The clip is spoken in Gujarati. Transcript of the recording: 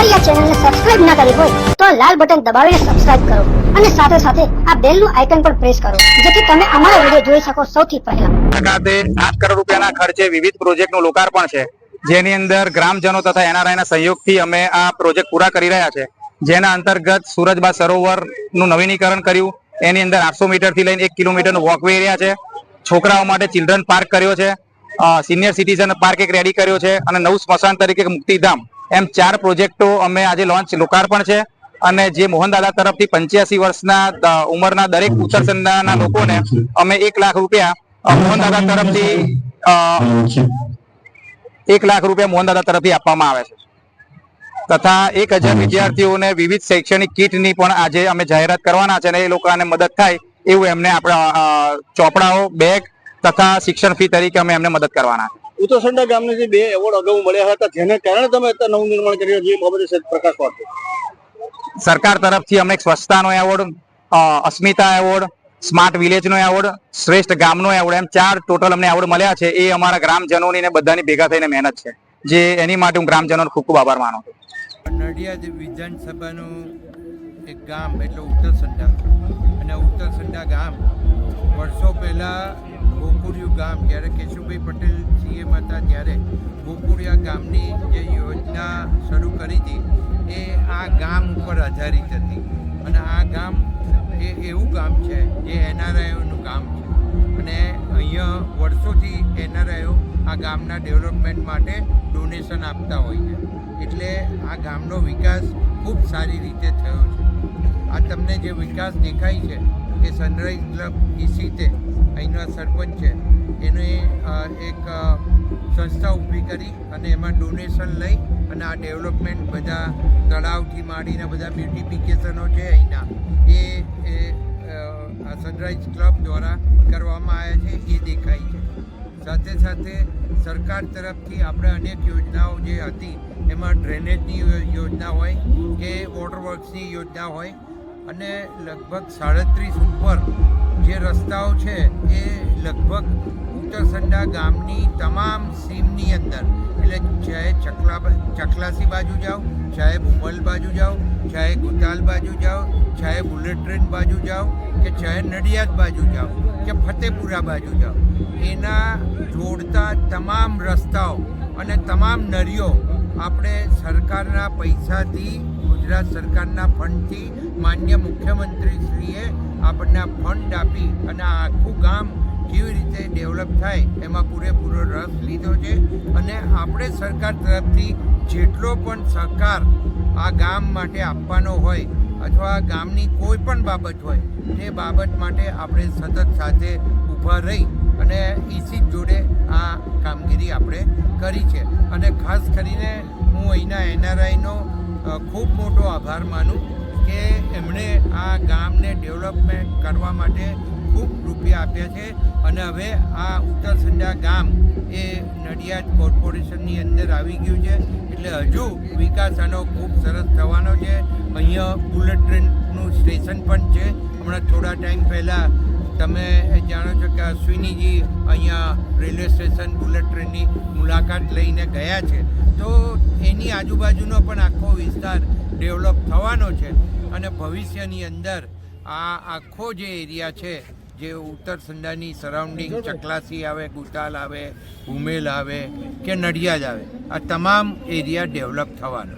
અમારી આ ચેનલને સબસ્ક્રાઇબ ના કરી હોય, તો લાલ બટન દબાવીને સબસ્ક્રાઇબ કરો અને સાથે સાથે આ બેલનું આઇકન પણ પ્રેસ કરો, જેથી તમે અમારા વીડિયો જોઈ શકો સૌથી પહેલા. ખાતે આઠ કરોડ રૂપિયાના ખર્ચે વિવિધ પ્રોજેક્ટનું લોકાર્પણ છે. જેની અંદર ગ્રામજનો તથા એનઆરઆઈના સહયોગથી અમે આ પ્રોજેક્ટ પૂરા કરી રહ્યા છે. જેના અંતર્ગત સુરજબા સરોવરનું નવીનીકરણ કર્યું. એની અંદર આઠસો મીટરથી લઈને એક કિલોમીટરનો વોકવે એરિયા છે. છોકરાઓ માટે ચિલ્ડ્રન પાર્ક કર્યો છે. સિનિયર સિટીઝન પાર્ક એક રેડી કર્યો છે અને નવું સ્મશાન તરીકે મુક્તિધામ એમ ચાર પ્રોજેક્ટો અમે આજે લોન્ચ લોકાર્પણ છે અને જે મોહનદાદા તરફથી પંચ્યાસી વર્ષના ઉંમરના દરેક ઉત્તર સંધાના લોકોને અમે એક લાખ રૂપિયા મોહનદાદા તરફથી એક લાખ રૂપિયા મોહનદાદા તરફથી આપવામાં આવે છે. તથા એક હજાર વિદ્યાર્થીઓને વિવિધ શૈક્ષણિક કીટની પણ આજે અમે જાહેરાત કરવાના છે અને એ લોકોને મદદ થાય એવું એમને આપણા ચોપડાઓ, બેગ તથા શિક્ષણ ફી તરીકે અમે એમને મદદ કરવાના છે. ઉત્તરસંડા ગામને જે બે એવોર્ડ અગાઉ મળ્યા હતા જેને કારણે તમે અત્યારે નવું નિર્માણ કરી રહ્યા છો બાબતે પ્રકાશ પાડજો સરકાર તરફથી અમને સ્વચ્છતાનો એવોર્ડ અસ્મિતા એવોર્ડ સ્માર્ટ વિલેજનો એવોર્ડ શ્રેષ્ઠ ગામનો એવોર્ડ એમ ચાર ટોટલ અમને એવોર્ડ મળ્યા છે એ અમારા ગ્રામજનોની ને બધાની ભેગા થઈને મહેનત છે. જે એની માટે હું ગ્રામજનોનો ખૂબ ખૂબ આભાર માનું છું. નડિયાદ વિધાનસભાનું એક ગામ એટલે ઉત્તરસંડા. અને ઉત્તરસંડા ગામ વર્ષો પહેલાં ગોકુળિયું ગામ જ્યારે કેશુભાઈ પટેલ સીએમ હતા ત્યારે ગોકુળિયા ગામની જે યોજના શરૂ કરી હતી, એ આ ગામ ઉપર આધારિત હતી. અને આ ગામ એ એવું ગામ છે, જે એનઆરઆઈઓનું ગામ છે. અને અહીંયા વર્ષોથી એનઆરઆઈઓ આ ગામના ડેવલપમેન્ટ માટે ડોનેશન આપતા હોય છે. એટલે આ ગામનો વિકાસ ખૂબ સારી રીતે થયો છે. આ તમને જે વિકાસ દેખાય છે એ સનરાઈઝ ક્લબ ઈસીતે અહીંના સરપંચ છે. એને એક સંસ્થા ઊભી કરી અને એમાં ડોનેશન લઈ અને આ ડેવલપમેન્ટ બધા તળાવથી માંડીને બધા બ્યુટિફિકેશનો છે અહીંના. એ આ સનરાઈઝ ક્લબ દ્વારા કરવામાં આવ્યા છે, એ દેખાય છે. સાથે સાથે સરકાર તરફથી આપણે અનેક યોજનાઓ જે હતી, એમાં ડ્રેનેજની યોજના હોય કે વોટર વર્કની યોજના હોય અને લગભગ સાડત્રીસ ઉપર જે રસ્તાઓ છે, એ લગભગ ઉત્તરસંડા ગામની તમામ સીમની અંદર. એટલે ચાહે ચકલા ચકલાસી બાજુ જાઓ, ચાહે ભૂમલ બાજુ જાઓ, ચાહે ગુતાલ બાજુ જાઓ, ચાહે બુલેટ ટ્રેન બાજુ જાઓ, કે ચાહે નડિયાદ બાજુ જાઓ, કે ફતેપુરા બાજુ જાઓ, એના જોડતા તમામ રસ્તાઓ અને તમામ નળીઓ આપણે સરકારના પૈસાથી ગુજરાત સરકારના ફંડથી માન્ય મુખ્યમંત્રીશ્રીએ આપણને ફંડ આપી અને આખું ગામ કેવી રીતે ડેવલપ થાય એમાં પૂરેપૂરો રસ લીધો છે. અને આપણે સરકાર તરફથી જેટલો પણ સહકાર આ ગામ માટે આપવાનો હોય અથવા ગામની કોઈ પણ બાબત હોય તે બાબત માટે આપણે સતત સાથે ઊભા રહી અને ઈસી જોડે આ કામગીરી આપણે કરી છે. અને ખાસ કરીને હું અહીંના એનઆરઆઈનો ખૂબ મોટો આભાર માનું કે એમણે આ ગામને ડેવલપમેન્ટ કરવા માટે ખૂબ રૂપિયા આપ્યા છે અને હવે આ ઉત્તરસંડા ગામ એ નડિયાદ કોર્પોરેશનની અંદર આવી ગયું છે. એટલે હજુ વિકાસ આનો ખૂબ સરસ થવાનો છે. અહીંયા બુલેટ ટ્રેનનું સ્ટેશન પણ છે. હમણાં થોડા ટાઈમ પહેલાં તમે જાણો છો કે અશ્વિનીજી અહીંયા રેલવે સ્ટેશન બુલેટ ટ્રેનની મુલાકાત લઈને ગયા છે. તો એની આજુબાજુનો પણ આખો વિસ્તાર ડેવલપ થવાનો છે અને ભવિષ્યની અંદર આ આખો જે એરિયા છે, જે ઉત્તર સંડાની સરાઉન્ડિંગ ચકલાસી આવે, ગુતાલ આવે, ઉમેલ આવે કે નડિયાદ આવે, આ તમામ એરિયા ડેવલપ થવાનો.